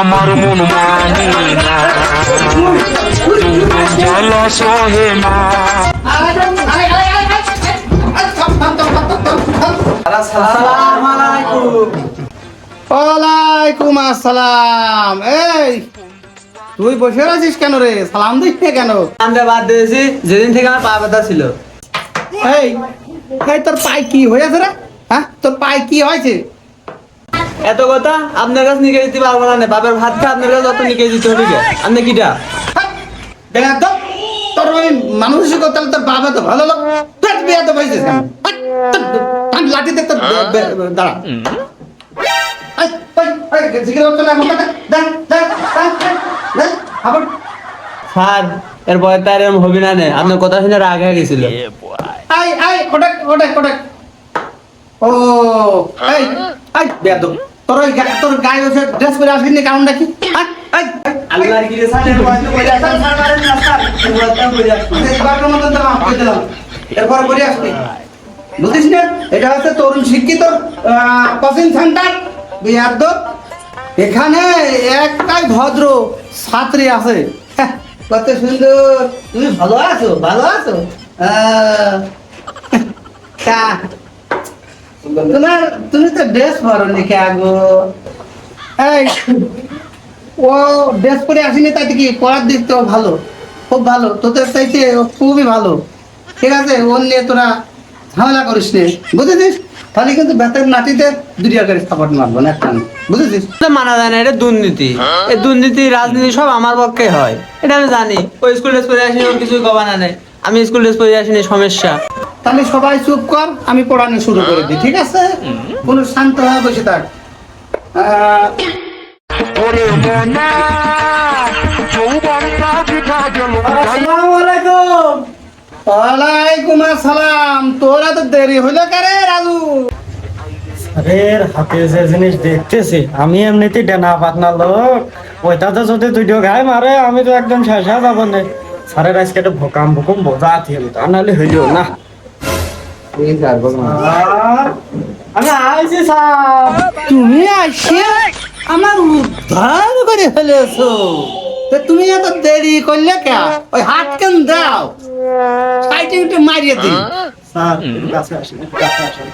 আমার মন মানে না। সহে ওয়ালাইকুম আসসালাম। এই তুই বসে আছিস কেন রে? সালাম দিস না কেন? আমরা বাদ দিয়েছি যেদিন থেকে আমার পা ব্যথা ছিল। এই এই তোর পায়ে কি হয়েছে রে? হ্যাঁ তোর পায়ে কি হয়েছে? এত কথা? আপনার কাছে নিকে দিতে পারব না বাবার ভাত খা আপনার কাছে যত নিকে দিতে হবে আপনি কিটা? দেখ তো তোর ওই মানসিক তাহলে তোর বাবা তো ভালো লোক। তোর বিয়ে তো পাইছিস কেন? লাঠিতে তোর দাঁড়া। কথা? স্যার তার হবি না নে। আপনার কথা শুনে রাগ হয়ে গেছিল। আই আই ও তোর ওই তোর গায়ে হচ্ছে ড্রেস পরে আসবি না কারণটা কি? আল্লাহর মতো তো মাফ করে দিলাম। এরপর পরে আসবি। বুঝিস না? এটা হচ্ছে তরুণ শিক্ষিত কোচিং সেন্টার এখানে একটাই ভদ্র ছাত্রী আছে। হ্যাঁ, কত সুন্দর। তুমি ভালো আছো ভালো আছো? তা, তোমার তুমি তো ড্রেস পরো নাকি আগো? এই ও ড্রেস পরে আসেনি তাই কি? পড়ার দিক তো ভালো খুব ভালো। তোদের চাইতে খুবই ভালো। ঠিক আছে ওর নিয়ে তোরা ঝামেলা করিস নে। বুঝেছিস? তাহলে কিন্তু বেতের নাটিতে দুটি আকারে সাপোর্ট মারবো না একটা বুঝেছিস? মানা যায় না এটা দুর্নীতি। এই দুর্নীতি রাজনীতি সব আমার পক্ষে হয়। এটা আমি জানি। ওই স্কুল ড্রেস পরে আসিনি ওর কিছুই কবা না নেই। আমি স্কুল ড্রেস পরে আসিনি সমস্যা। তাহলে সবাই চুপ কর আমি পড়ানো শুরু করে দিই ঠিক আছে? কোনো শান্ত হয়ে বসে থাক। ওয়ালাইকুম আসসালাম। তোরা তো দেরি হইল কারে রাজু? আরে হাতে যে জিনিস দেখতেছি আমি এমনিতে ডেনা পাতনা লোক। ওইটাতে যদি দুইটো গায়ে মারে আমি তো একদম শেষা যাব না। স্যারের আজকে একটা ভোকাম ভুকুম বোঝা থিল তা নাহলে হইল না। তুমি আসে আমার উদ্ধার করে ফেলেছো। তুমি এত দেরি করলে কে? ওই হাত কেন দাও সাইটে মারিয়ে দিই। স্যার কাছে আসেন কাছে আসেন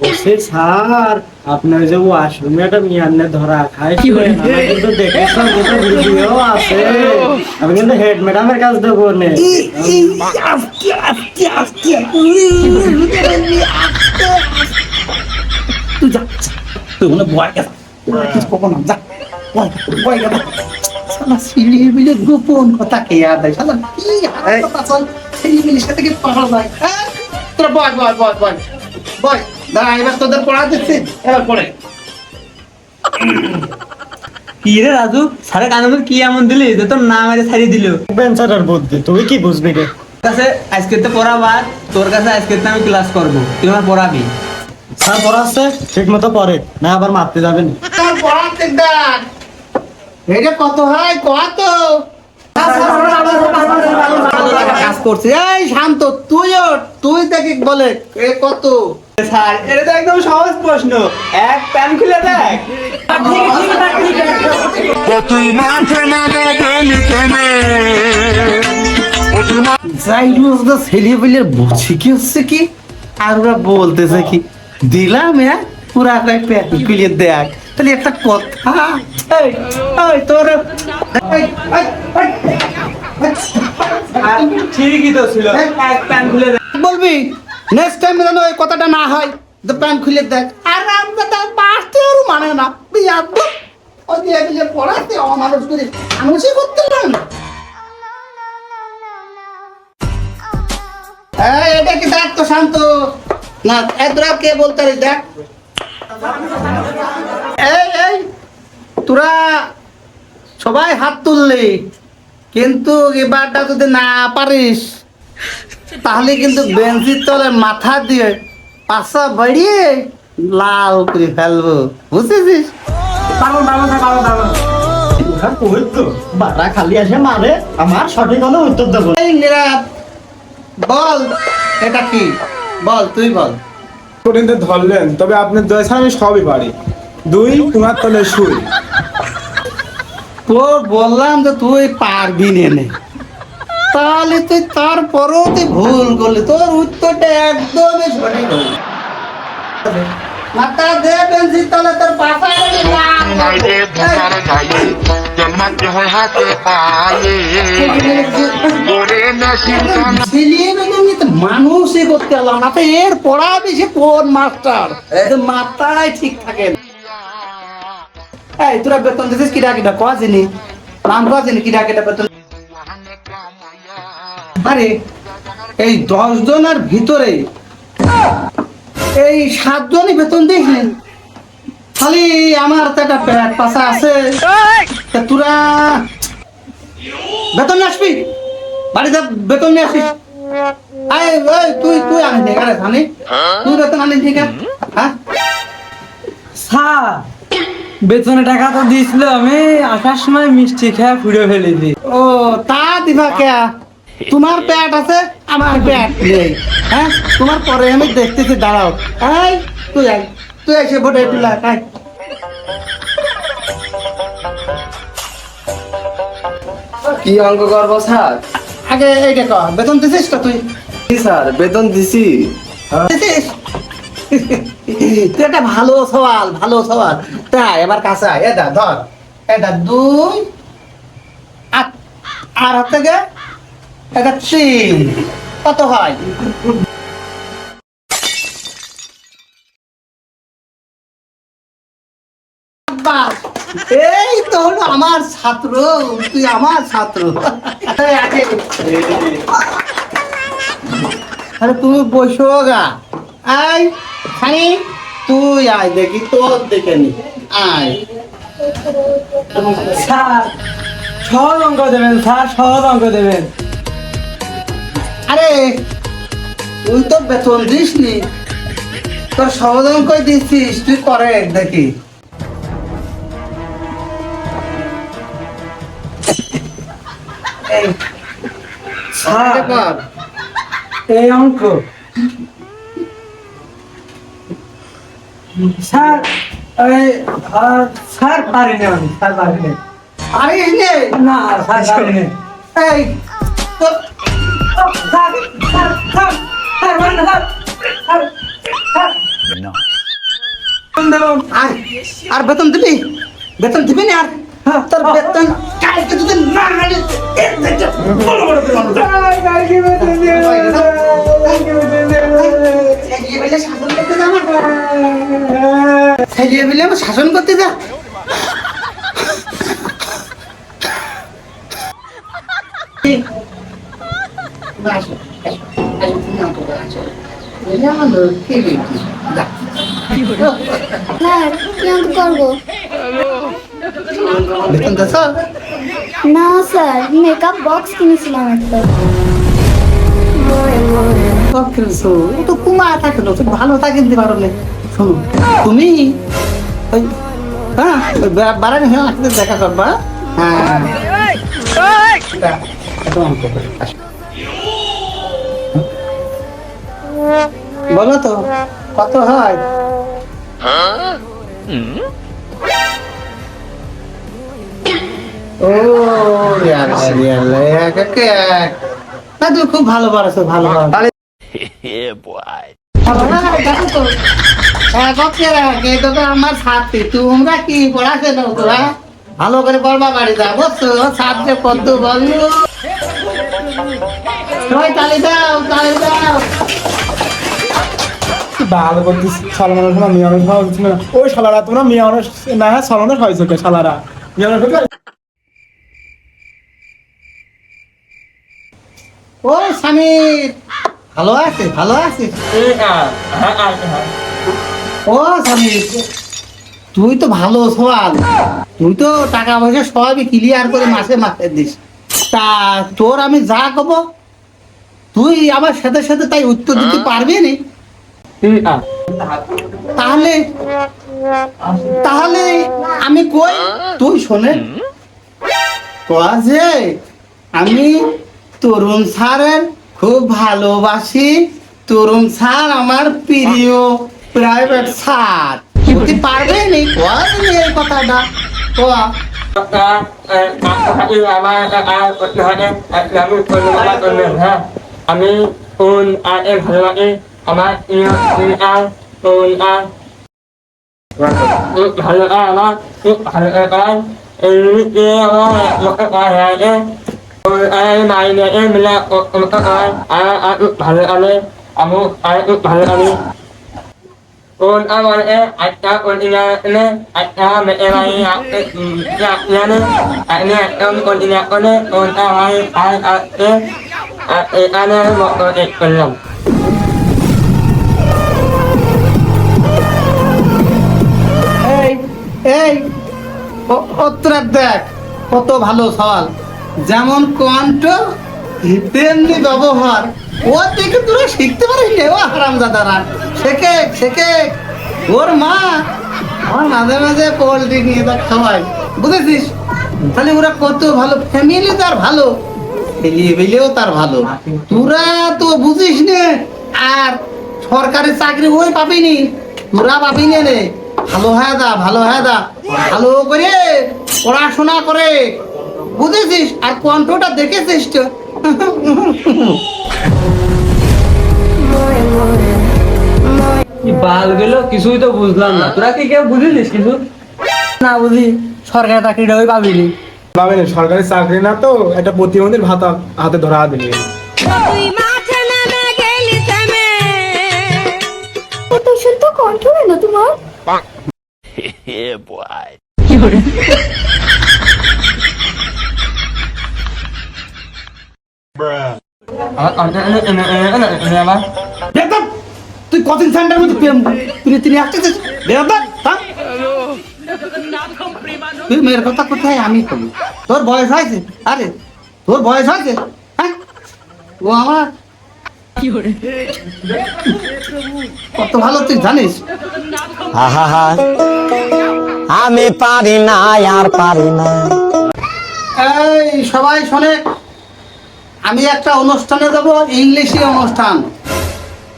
বলছি স্যার আপনার যে ওয়াশরুমে একটা মিয়ান্নে ধরা আমি কিন্তু ভিডিও আছে। আমি কিন্তু হেড ম্যাডামের কাছে দেবো নে। তুই যা। তুই গেছ? কিছু কখন যা। সালা মিলে গোপন কথা কে আর দেয়? সালা কি হারাম কথা চল সিঁড়ি মিলির সাথে কি পারা যায়? হ্যাঁ? তোরা বয় বয় বয় বয়। বয়। দাঁড়া এবার তোদের পড়া দিচ্ছি এবার পড়ে কি রে রাজু কি এমন দিলি যে তোর নাম আরে ছাড়িয়ে দিল বেঞ্চারের বুদ্ধি তুই কি বুঝবি রে কাছে আজকে তো পড়া বাদ তোর কাছে আজকে তো আমি ক্লাস করব তুই আমার পড়াবি স্যার পড়াচ্ছে ঠিক মতো পড়ে না আবার মারতে যাবেন দেখ এটা কত হয় কত কাজ করছি এই শান্ত তুইও তুই দেখি বলে এ কত স্যার এটা তো একদম সহজ প্রশ্ন। এক প্যান খুলে দেখ। যাই কি হচ্ছে কি? আর ওরা বলতেছে কি দিলাম হ্যাঁ? পুরা কয় প্যাক খুলে দেখ। তাহলে একটা কথা। তোর ঠিকই তো ছিল। এক প্যান খুলে দেখ। বলবি? নেক্সট টাইম যেন ওই কথাটা না হয় প্যান্ট খুলে দেখ। আর আমরা তার ওর মানে না। পড়াতে অমানুষ করে করতে না। এটা কি দেখ তো শান্ত? না কে বলতে দেখ। এই, তোরা সবাই হাত তুললি, কিন্তু এবারটা যদি না পারিস তাহলে কিন্তু বেঞ্চির তলে মাথা দিয়ে পাশা বাড়িয়ে লাল করে ফেলব। বুঝেছিস? ওই তো বারা খালি আসে মারে আমার সঠিক হলে উত্তর দেবো। এই নিরাপ বল এটা কি? বল তুই বল। ধরলেন তবে আপনার দয় ছাড়া আমি সবই পারি। দুই তোমার তলে তোর বললাম যে তুই পারবি নে। তাহলে তুই তারপরেও তুই ভুল করলি তোর উত্তরটা একদমই সঠিক হলো দে তাহলে তোর জন্মাতে হয় হাতে পায়ে করে মানুষই করতে পারলাম না। তো এর পড়া বেশি কোন মাস্টার? মাথায় ঠিক থাকে এই তোরা বেতন দিছিস কিরা কিটা কয়া জিনি নাম কয়া জিনি কিরা কিটা বেতন আরে এই দশ জনের ভিতরে এই সাতজনই বেতন দেখলেন খালি আমার তো একটা পেট পাশা আছে। তোরা বেতন নিয়ে আসবি? বাড়িতে বেতন নিয়ে আসিস? আয় ওই তুই তুই আনিস নি আরে তুই বেতন আনিস নি কেন? হ্যাঁ? স্যার বেতনে টাকা তো আমি আসার সময় মিষ্টি খেয়ে ফুড়ে ফেলেছি। ও তা দিবা কে? তোমার প্যাট আছে আমার পেট নেই হ্যাঁ? তোমার পরে আমি দেখতেছি দাঁড়াও। এই তুই আয়। তুই এসে ভোটে তুলা আয় কি অঙ্ক করব স্যার? আগে এইটা কর বেতন দিছিস তো তুই? স্যার? বেতন দিছি। দিছিস? তুই একটা ভালো সওয়াল ভালো সওয়াল। তাই এবার কাছে আয়। এটা ধর। এটা দুই আর আর হাত থেকে তিন। কত হয়? এই তো হলো আমার ছাত্র, তুই আমার ছাত্র। আগে। আরে তুমি বসো গা। আয়, খানি। তুই আয় দেখি, তোর দেখে নি। আয়। স্যার, সহজ অঙ্ক দেবেন, স্যার, সহজ অঙ্ক দেবেন। আরে তুই তো বেতন দিস নি তোর সমাধান করে দিচ্ছিস তুই করে দেখি। এই, অঙ্ক। স্যার স্যার পারিনি আমি স্যার পারিনি। পারিস না স্যার পারিনি। এই, তোর- আর আর বেতন দিবি? বেতন দিবি না আর? হ্যাঁ, তোর বেতন কালকে যদি না আনিস, এর থেকে বড় বড় বেতন কালকে কালকে করতে যা আমার। শাসন করতে যা। আসো, না স্যার মেকআপ বক্স কিনেছিলাম একটা সব ও তো কুমা থাকে না ভালো তা কিনতে পারো না শোনো তুমি ওই হ্যাঁ বারানি হয়ে আসতে দেখা করবা হ্যাঁ বলো তো, কত হয়? খুব ভালো ভালো আমার ছাত্রী তোমরা কি পড়াশোনা তোরা ভালো করে পড়বা বাড়ি যা বুঝছ ছাত্রে কত বলো তালি দাও তালি দাও ভালো করছিস সালমানের সময় মেয়ে মানুষ হওয়া উচিত না ওই শালারা তোমরা মেয়ে মানুষ না হ্যাঁ সালমানের হয়েছে কে শালারা। মেয়ে মানুষ হলে- ও স্বামীর ভালো আছে ভালো আছে? ও স্বামীর তুই তো ভালো সওয়াল তুই তো টাকা পয়সা সবই ক্লিয়ার করে মাসে মাসে দিস। তা তোর আমি যা কব তুই আমার সাথে সাথে তাই উত্তর দিতে পারবি নি? তাহলে তাহলে আমি কই? তুই শোনে। কয়া যে আমি তরুণ স্যারের খুব ভালোবাসি। তরুণ স্যার আমার প্রিয় প্রাইভেট স্যার। বলতে পারবে নি কয়া এই কথাটা? কয়া। আমি কোন আর এ ভালো লাগে আমার ইয়া আর কোন আর ভালো আর আমার ভালো আর এই যে আমার লোক আর আছে কোন আর মাইনে এ মিলা লোক আর আর আর ভালো আলে আমু আর ভালো আলে কোন আমার এ আচ্ছা কোন ইয়া নে আচ্ছা মে এ মাই ইয়া ইয়া নে আনে কোন কোন ইয়া কোন কোন আর আর আর এ আর এ আনে মো এ করলাম এই, ও- দেখ, কত ভালো সওয়াল। যেমন কণ্ঠ, তেমনি ব্যবহার। ও থেকে তোরা শিখতে পারিস ও হারাম দাদারা শেখে শেখে। ওর মা, আমার মাঝে মাঝে পোল্ট্রি নিয়ে দেখ খাওয়াই বুঝেছিস? তাহলে ওরা কত ভালো ফ্যামিলি তার ভালো ফেলিয়ে ফেলেও তার ভালো। তোরা তো বুঝিস নে, আর সরকারি চাকরি ওই পাবিনি, তোরা পাবি নে। ভালো হ্যাঁ দা ভালো হ্যাঁ দা। ভালো করে পড়াশোনা করে। বুঝেছিস? আর কণ্ঠটা দেখেছিস তো? বাল গেল কিছুই তো বুঝলাম না। তোরা কি কেউ বুঝিলিস কিছু? না বুঝি সরকারি চাকরিটা ওই পাবিনি পাবেন সরকারি চাকরি না তো একটা প্রতিবন্ধীর ভাতা হাতে ধরা দিলি। কণ্ঠ কেন তোমার। তুই কোচিং সেন্টার মধ্যে তুই বেদব হ্যাঁ তুই মেয়ের কথা কোথায় আমি কবি? তোর বয়স হয়েছে? আরে তোর বয়স হয়েছে? হ্যাঁ? ও আমার কত ভালো তুই জানিস। আমি পারি না আর পারি না। এই সবাই শোনে। আমি একটা অনুষ্ঠানে যাব ইংলিশে অনুষ্ঠান।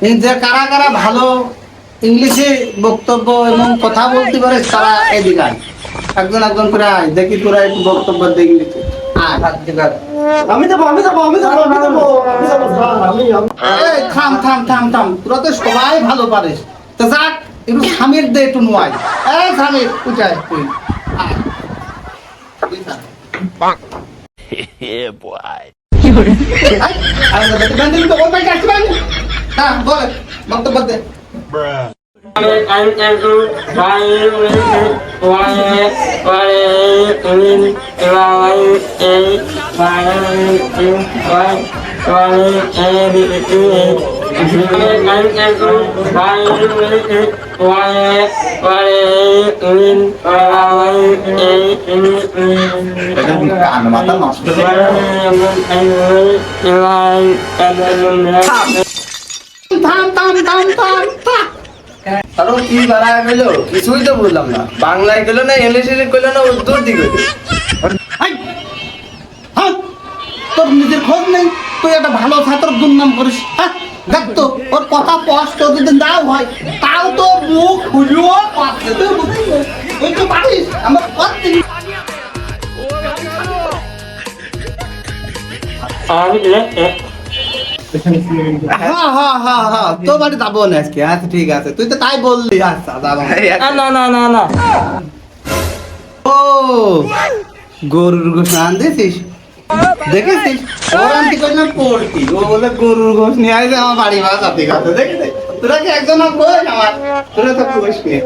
এই যে কারা কারা ভালো ইংলিশে বক্তব্য এবং কথা বলতে পারে তারা এদিকে। একজন একজন করে আয় দেখি তোরা একটু বক্তব্য দে ইংলিশে। আমি যাব আমি যাব আমি যাব আমি যাব আমি যাব আমি আমি- এই, থাম থাম থাম থাম তোরা তো সবাই ভালো পারিস তো যাক একটু স্বামীর দে একটু নোয়াই এই স্বামীর উঠায় তুই আয়। তুই বক্তব্য দে থাম থাম থাম থাম থাম আরও কি বাড়া গেল? কিছুই তো বুঝলাম না। বাংলায় গেল না ইংলিশে গেল না উর্দু দিকে! তোর নিজের খোঁজ নেই? তুই একটা ভালো ছাত্র দুর্নাম করিস হ্যাঁ? দেখ তো ওর কথা স্পষ্ট যদি নাও হয় তাও তো মুখ খুলিও পাচ্ছে তুই বুঝিস না? তুই তো পারিস আমার পাচ্ছি হ্যাঁ হ্যাঁ হ্যাঁ হ্যাঁ তোর বাড়ি যাব না আজকে। আচ্ছা ঠিক আছে। তুই তো তাই বললি। আচ্ছা যাব। না না না না। ও গরুর গোশ আনতেছিস? দেখেছিস? ওর আনতে করলাম পোল্ট্রি ও বলে গরুর গোশ নিয়ে আসে আমার বাড়ি ভাড়া সাথে তোরা কি একজন বই? আমার তোরা তো কোষ নিয়ে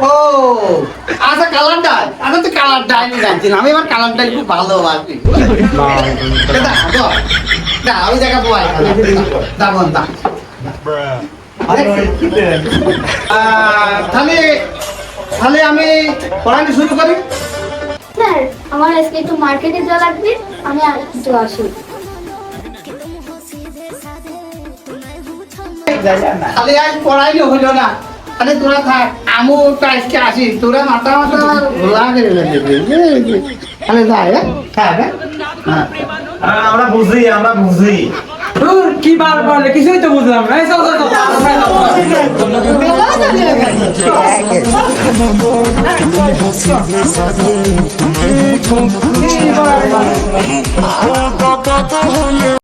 ও আচ্ছা কালার ডাল আচ্ছা কালার ডাল জানছি না। আমি কালার ডাল খুব ভালোবাসি। দাদা, বল। দা, ওই জায়গা বয় যাব দা তাহলে তাহলে আমি শুরু করি? স্যার আমার আজকে একটু মার্কেটে যাওয়া লাগবে। আমি আর একটু আসি। খালি আজ পড়াইলে হলো না। আরে তোরা থাক আমু তো আজকে আসি তোরা মাথা মাথা ঘোলা করে আরে যাই থাক আমরা বুঝি আমরা বুঝি কি বার পারলে কিছুই তো বুঝলাম না চল চল চল চল